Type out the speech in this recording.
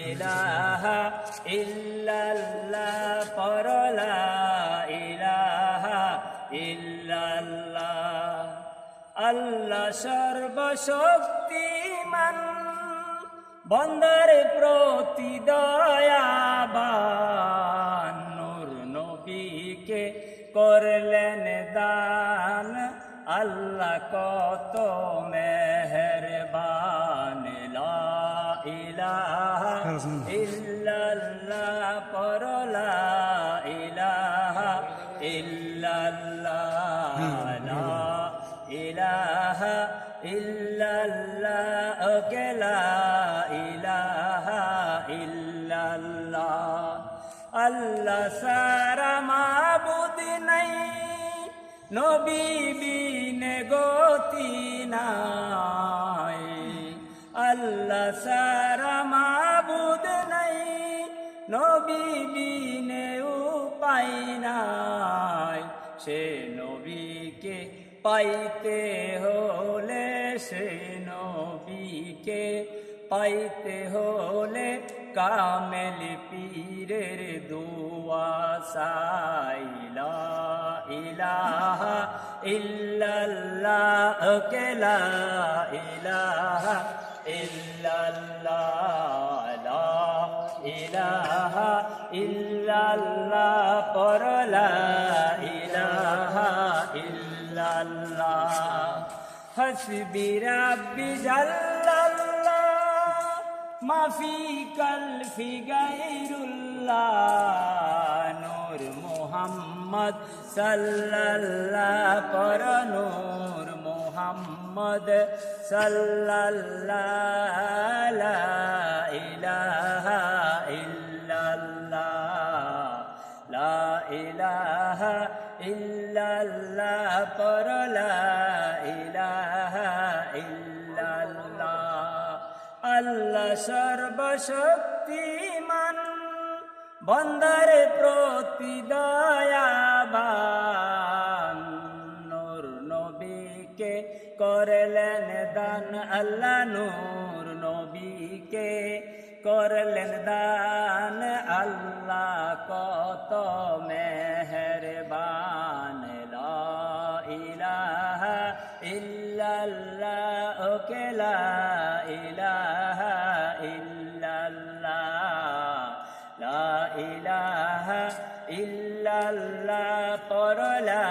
ইলাহা পরলা আল্লাহ সর্বশক্তিমান বন্দর প্রতি দয়াবান। নূর নবীকে করলেন দান আল্লাহ কত মেহরবান ইল্লাল্লাহ, পরলা ইলাহা ইল্লাল্লাহ, লা ইলাহা ইল্লাল্লাহ, ওকে লা ইলাহা ইল্লাল্লাহ। আল্লাহ সারা মাবুদ নাই, নবী বিনে গতি নাই। আল্লাহ সারা নবী বিনে উপায় নাই। সে নবীকে পাইতে হলে, সে নবীকে পাইতে হলে কামেল পীরের দুয়া সাইলা ইলাহা ইল্লাল্লাহ কেলা ইলাহা ইল্লাল্লাহ ইল্লাল্লাহ, পরলা ইলাহা ইল্লাল্লাহ। হাসবি রাব্বি জাল্লাল্লাহ, মাফি কলফি গাইরুল্লাহ নূর মুহাম্মদ সাল্লাল্লাহ, পর নূর মুহাম্মদ সাল্লাল্লাহ ইলাহা ইল্লাল্লাহ পর লা ইলাহা ইল্লাল্লাহ। আল্লাহ সর্বশক্তিমান, বন্দরে প্রতি দয়াবান। নূর নবীকে করলেন দান, আল্লাহ নূর নবীকে করলেন দান, আল্লাহ কত মেহরবান ইল্লাল্লাহ ওকে লা ইলাহা ইল্লাল্লাহ লা ইলাহা ইল্লাল্লাহ পরলা